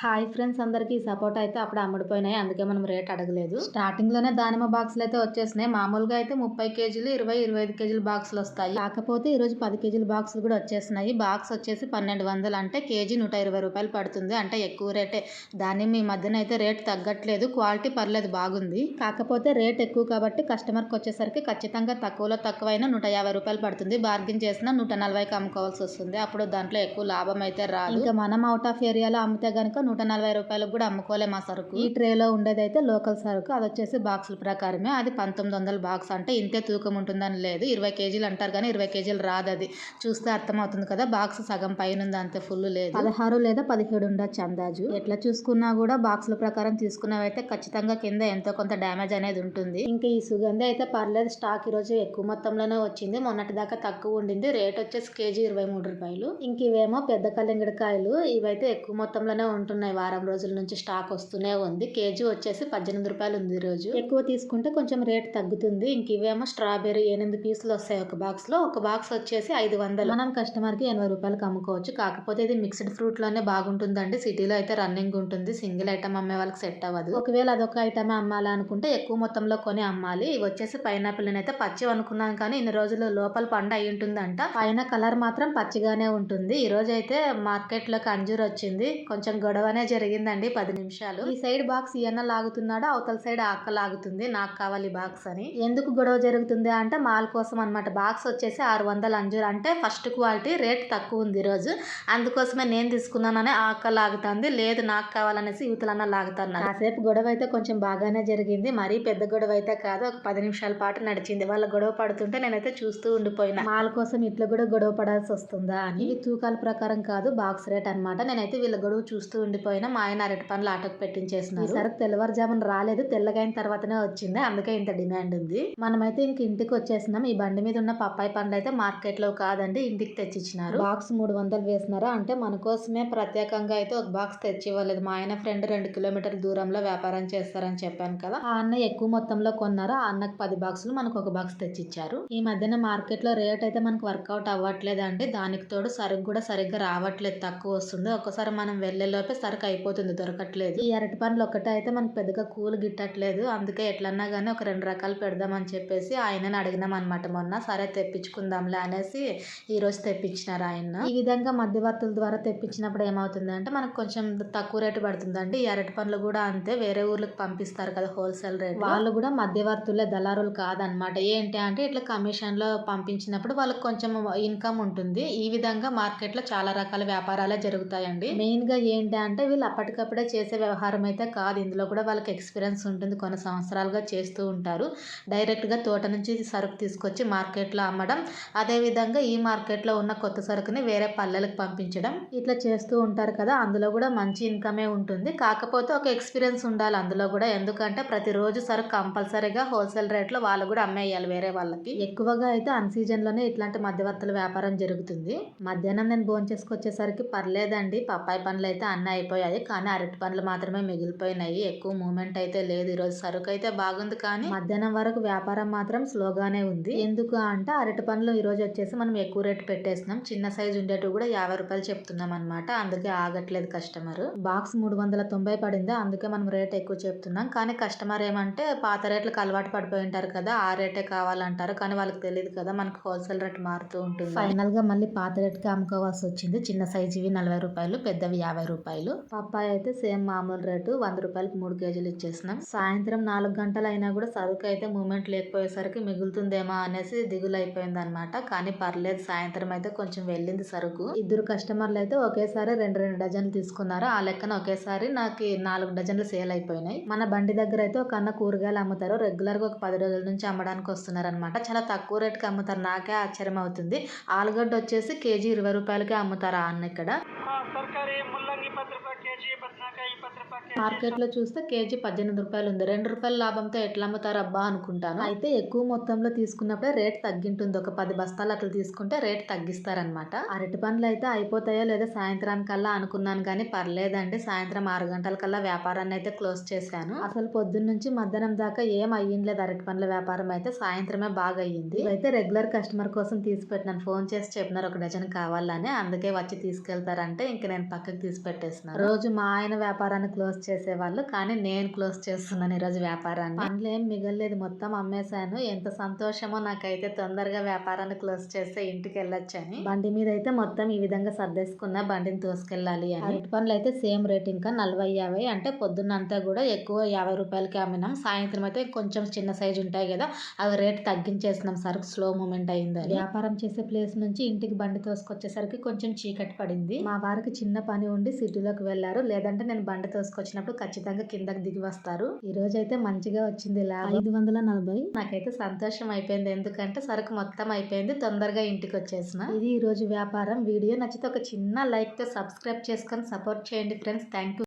Hi friends అందరికి support అయితే అప్పుడు అమ్ముడిపోయినాయి. అందుకే మనం రేట్ అడగలేదు. స్టార్టింగ్లోనే దానిమ్మ బాక్సులు అయితే వచ్చేసినాయి. మామూలుగా అయితే ముప్పై కేజీలు ఇరవై ఇరవై ఐదు కేజీల బాక్సులు వస్తాయి. కాకపోతే ఈ రోజు పది కేజీల బాక్సులు కూడా వచ్చేసినాయి. బాక్స్ వచ్చేసి పన్నెండు వందలు అంటే కేజీ నూట ఇరవై రూపాయలు పడుతుంది. అంటే ఎక్కువ రేటే. దానిమ్మ ఈ మధ్యన అయితే రేట్ తగ్గట్లేదు. క్వాలిటీ పర్లేదు బాగుంది. కాకపోతే రేట్ ఎక్కువ కాబట్టి కస్టమర్కి వచ్చేసరికి ఖచ్చితంగా తక్కువలో తక్కువైనా నూట యాభై రూపాయలు పడుతుంది. బార్గెన్ చేసినా నూట నలభైకి అమ్ముకోవాల్సి వస్తుంది. అప్పుడు దాంట్లో ఎక్కువ లాభం అయితే రాదు. ఇంకా మనం అవుట్ ఆఫ్ ఏరియాలో అమ్మితే గనుక నూట నలభై రూపాయలకు కూడా అమ్ముకోలేం ఆ సరుకు. ఈ ట్రేలో ఉండేది అయితే లోకల్ సరుకు. అది వచ్చేసి బాక్సుల ప్రకారమే. అది పంతొమ్మిది వందల బాక్స్ అంటే ఇంతే తూకం ఉంటుందని లేదు. ఇరవై కేజీలు అంటారు కానీ ఇరవై కేజీలు రాదు అది చూస్తే అర్థమవుతుంది కదా బాక్స్ సగం పైన ఉంది అంతే ఫుల్ లేదు. పదహారు లేదా పదిహేడు ఉండొచ్చు అందాజు ఎట్లా చూసుకున్నా కూడా బాక్సుల ప్రకారం తీసుకున్నవైతే ఖచ్చితంగా కింద ఎంతో కొంత డ్యామేజ్ అనేది ఉంటుంది. ఇంకా ఈ సుగంధి అయితే పర్లేదు. స్టాక్ ఈ రోజు ఎక్కువ మొత్తంలోనే వచ్చింది. మొన్నటి దాకా తక్కువ ఉండింది. రేట్ వచ్చేసి కేజీ ఇరవై మూడు రూపాయలు. ఇంక ఇవేమో పెద్ద కలింగడికాయలు ఇవైతే ఎక్కువ మొత్తంలోనే ఉన్నాయి వారం రోజుల నుంచి స్టాక్ వస్తూనే ఉంది. కేజీ వచ్చేసి పద్దెనిమిది రూపాయలు ఉంది ఈరోజు. రోజు ఎక్కువ తీసుకుంటే కొంచెం రేట్ తగ్గుతుంది. ఇంక ఇవేమో స్ట్రాబెర్రీ ఎనిమిది పీసులు వస్తాయి ఒక బాక్స్లో ఒక బాక్స్ వచ్చేసి ఐదు వందలు. మనం కస్టమర్కి ఎనభై రూపాయలకు అమ్ముకోవచ్చు. కాకపోతే ఇది మిక్స్డ్ ఫ్రూట్లోనే బాగుంటుందండి. సిటీలో అయితే రన్నింగ్ ఉంటుంది. సింగిల్ ఐటమ్ అమ్మే వాళ్ళకి సెట్ అవ్వదు. ఒకవేళ అదొక ఐటమ్ అమ్మాలనుకుంటే ఎక్కువ మొత్తంలో కొని అమ్మాలి. ఇవి వచ్చేసి పైనాపిల్ అయితే పచ్చి అనుకున్నాం కానీ ఇన్ని రోజులు లోపల పండు అయి ఉంటుందంట. పైన కలర్ మాత్రం పచ్చిగానే ఉంటుంది. ఈ రోజు అయితే మార్కెట్ అంజూర్ వచ్చింది. కొంచెం గొడవ గొడవనే జరిగిందండి పది నిమిషాలు. ఈ సైడ్ బాక్స్ ఈయన లాగుతున్నాడు? అవతల సైడ్ అక్క లాగుతుంది. నాకు కావాలి బాక్స్ అని. ఎందుకు గొడవ జరుగుతుంది అంటే మాల్ కోసం అన్నమాట. బాక్స్ వచ్చేసి ఆరు వందల అంజూరు. అంటే ఫస్ట్ క్వాలిటీ రేట్ తక్కువ ఉంది ఈ రోజు అందుకోసమే నేను తీసుకున్నానని ఆ అక్క లాగుతుంది. లేదు నాకు కావాలనేసి యువతలన్న లాగుతాను కాసేపు గొడవ అయితే కొంచెం బాగానే జరిగింది. మరీ పెద్ద గొడవ అయితే కాదు. ఒక పది నిమిషాల పాటు నడిచింది. వాళ్ళ గొడవ పడుతుంటే నేనైతే చూస్తూ ఉండిపోయినా. మాల్ కోసం ఇట్లా కూడా గొడవ పడాల్సి వస్తుందా అని. ఇవి తూకాల ప్రకారం కాదు బాక్స్ రేట్ అన్నమాట. నేనైతే వీళ్ళ గొడవ చూస్తూ ఉండిపోయినా మా ఆయన అరటి పనులు ఆటోకి పెట్టించేసినారు. సరే తెల్లవారుజామున రాలేదు తెల్లగైన తర్వాతనే వచ్చింది. అందుకే ఇంత డిమాండ్ ఉంది. మనమైతే ఇంక ఇంటికి వచ్చేసినాం. ఈ బండి మీద ఉన్న పప్పాయి పండ్లు అయితే మార్కెట్లో కాదండి ఇంటికి తెచ్చిచ్చినారు. బాక్స్ మూడు వందలు వేసినారా? అంటే మన కోసమే ప్రత్యేకంగా అయితే ఒక బాక్స్ తెచ్చి ఇవ్వలేదు మా ఆయన ఫ్రెండ్ రెండు కిలోమీటర్ల దూరంలో వ్యాపారం చేస్తారని చెప్పాను కదా. ఆ అన్న ఎక్కువ మొత్తంలో కొన్నారు? ఆ అన్నకు పది బాక్సులు మనకు ఒక బాక్స్ తెచ్చిచ్చారు. ఈ మధ్యన మార్కెట్లో రేట్ అయితే మనకు వర్కౌట్ అవ్వట్లేదు అండి దానికి తోడు సరుకు కూడా సరిగ్గా రావట్లేదు. తక్కువ వస్తుంది. ఒకసారి మనం వెళ్ళే లోపే సరుకు అయిపోతుంది దొరకట్లేదు. ఈ అరటి పండ్లు ఒక్కటే అయితే మనకు పెద్దగా కూలు గిట్టట్లేదు. అందుకే ఎట్లన్నా కానీ ఒక రెండు రకాలు పెడదామని చెప్పేసి ఆయనని అడిగినాం అనమాట మొన్న సరే తెప్పించుకుందాంలే అనేసి ఈ రోజు తెప్పించినారు ఆయన. ఈ విధంగా మధ్యవర్తుల ద్వారా తెప్పించినప్పుడు ఏమవుతుంది అంటే మనకు కొంచెం తక్కువ రేటు పడుతుందండి. ఈ అరటి పండ్లు కూడా అంతే వేరే ఊర్లకు పంపిస్తారు కదా హోల్సేల్ రేట్. వాళ్ళు కూడా మధ్యవర్తులే దళారులు కాదనమాట ఏంటి అంటే ఇట్లా కమిషన్లో పంపించినప్పుడు వాళ్ళకి కొంచెం ఇన్కమ్ ఉంటుంది. ఈ విధంగా మార్కెట్లో చాలా రకాల వ్యాపారాలే జరుగుతాయండి. మెయిన్గా ఏంటి అంటే అంటే వీళ్ళు అప్పటికప్పుడే చేసే వ్యవహారం అయితే కాదు. ఇందులో కూడా వాళ్ళకి ఎక్స్పీరియన్స్ ఉంటుంది. కొన్ని సంవత్సరాలుగా చేస్తూ ఉంటారు. డైరెక్ట్గా తోట నుంచి సరుకు తీసుకొచ్చి మార్కెట్లో అమ్మడం. అదేవిధంగా ఈ మార్కెట్లో ఉన్న కొత్త సరుకుని వేరే పల్లెలకు పంపించడం. ఇట్లా చేస్తూ ఉంటారు కదా. అందులో కూడా మంచి ఇన్కమే ఉంటుంది. కాకపోతే ఒక ఎక్స్పీరియన్స్ ఉండాలి అందులో కూడా. ఎందుకంటే ప్రతిరోజు సరుకు కంపల్సరీగా హోల్సేల్ రేట్లో వాళ్ళు కూడా అమ్మేయాలి వేరే వాళ్ళకి. ఎక్కువగా అయితే అన్ సీజన్లోనే ఇట్లాంటి మధ్యవర్తుల వ్యాపారం జరుగుతుంది. మధ్యాహ్నం నేను భోజనం చేసుకొచ్చేసరికి పర్లేదండి. పప్పాయి పండ్లు అయితే అన్నీ అయిపోయాయి. కానీ అరటి పండ్లు మాత్రమే మిగిలిపోయినాయి. ఎక్కువ మూమెంట్ అయితే లేదు. ఈరోజు సరుకు అయితే బాగుంది కానీ మధ్యాహ్నం వరకు వ్యాపారం మాత్రం స్లోగానే ఉంది. ఎందుకు అంటే అరటి పండ్లు ఈ రోజు వచ్చేసి మనం ఎక్కువ రేటు పెట్టేసినాం చిన్న సైజు ఉండేటివి కూడా యాభై రూపాయలు చెప్తున్నాం అనమాట అందుకే ఆగట్లేదు కస్టమర్. బాక్స్ మూడు వందల తొంభై పడింది. అందుకే మనం రేట్ ఎక్కువ చెప్తున్నాం. కానీ కస్టమర్ ఏమంటే పాత రేట్లకు అలవాటు పడిపోయి ఉంటారు కదా ఆ రేటే కావాలంటారు. కానీ వాళ్ళకి తెలియదు కదా మనకు హోల్సేల్ రేట్ మారుతూ ఉంటుంది. ఫైనల్గా మళ్ళీ పాత రేట్కి అమ్ముకోవాల్సి వచ్చింది. చిన్న సైజువి నలభై రూపాయలు పెద్దవి యాభై రూపాయలు. పప్పాయ అయితే సేమ్ మామూలు రేటు వంద రూపాయలకి మూడు కేజీలు ఇచ్చేసినాం సాయంత్రం నాలుగు గంటలు అయినా కూడా సరుకు అయితే మూమెంట్ లేకపోయేసరికి మిగులుతుందేమో అనేసి దిగులు అయిపోయింది అనమాట కానీ పర్లేదు సాయంత్రం అయితే కొంచెం వెళ్ళింది సరుకు. ఇద్దరు కస్టమర్లు అయితే ఒకేసారి రెండు రెండు డజన్లు తీసుకున్నారు. ఆ లెక్కన ఒకేసారి నాకు నాలుగు డజన్లు సేల్ అయిపోయినాయి. మన బండి దగ్గర అయితే ఒక అన్న కూరగాయలు అమ్ముతారు. రెగ్యులర్గా ఒక పది రోజుల నుంచి అమ్మడానికి వస్తున్నారు అనమాట చాలా తక్కువ రేట్కి అమ్ముతారు. నాకే ఆశ్చర్యం అవుతుంది ఆలుగడ్డ వచ్చేసి కేజీ ఇరవై రూపాయలకే అమ్ముతారు ఆ అన్న ఇక్కడ. మార్కెట్లో చూస్తే కేజీ పద్దెనిమిది రూపాయలు ఉంది. రెండు రూపాయల లాభంతో ఎట్లా అమ్ముతారు అబ్బా అనుకుంటాను. అయితే ఎక్కువ మొత్తంలో తీసుకున్నప్పుడే రేట్ తగ్గింటుంది. ఒక పది బస్తాలు అట్లా తీసుకుంటే రేట్ తగ్గిస్తారనమాట అరటి పండ్లు అయితే అయిపోతాయో లేదో సాయంత్రానికల్లా అనుకున్నాను కానీ పర్లేదండి. సాయంత్రం ఆరు గంటలకల్లా వ్యాపారాన్ని అయితే క్లోజ్ చేశాను. అసలు పొద్దున్న నుంచి మధ్యాహ్నం దాకా ఏం అయ్యిండలేదు అరటి పండ్ల వ్యాపారం అయితే. సాయంత్రమే బాగా అయ్యింది. అయితే రెగ్యులర్ కస్టమర్ కోసం తీసుకుపెట్టినాను ఫోన్ చేసి చెప్పినారు. ఒక డజన్ కావాలని. అందుకే వచ్చి తీసుకెళ్తారంటే ఇంక నేను పక్కకి తీసి పెట్టేసినాను. రోజు మా ఆయన వ్యాపారాన్ని క్లోజ్ చేసేవాళ్ళు కానీ నేను క్లోజ్ చేస్తున్నాను ఈరోజు వ్యాపారాన్ని. పనులు ఏం మిగలలేదు మొత్తం అమ్మేశాను. ఎంత సంతోషమో నాకైతే తొందరగా వ్యాపారాన్ని క్లోజ్ చేస్తే ఇంటికి వెళ్ళొచ్చని బండి మీద అయితే మొత్తం ఈ విధంగా సర్దేసుకున్న బండిని తోసుకెళ్ళాలి అని. అరటి అయితే సేమ్ రేట్ ఇంకా నలభై యాభై. అంటే పొద్దున్నంతా కూడా ఎక్కువ యాభై రూపాయలకి అమ్మినాం. సాయంత్రం అయితే కొంచెం చిన్న సైజు ఉంటాయి కదా అవి రేట్ తగ్గించేసినాం సరుకు స్లో మూమెంట్ అయిందని. వ్యాపారం చేసే ప్లేస్ నుంచి ఇంటికి బండి తోసుకొచ్చేసరికి కొంచెం చీకటి పడింది. మా వారికి చిన్న పని ఉండి సిటీలోకి వెళ్ళారు. లేదంటే నేను బండి తోసుకొచ్చినప్పుడు ఖచ్చితంగా కిందకి దిగి వస్తారు. ఈ రోజు అయితే మంచిగా వచ్చింది లాభం ఐదు వందల నలభై. నాకైతే సంతోషం అయిపోయింది. ఎందుకంటే సరుకు మొత్తం అయిపోయింది. తొందరగా ఇంటికి వచ్చేసిన ఇది ఈ రోజు వ్యాపారం. వీడియో నచ్చితే ఒక చిన్న లైక్తో సబ్స్క్రైబ్ చేసుకొని సపోర్ట్ చేయండి ఫ్రెండ్స్. థ్యాంక్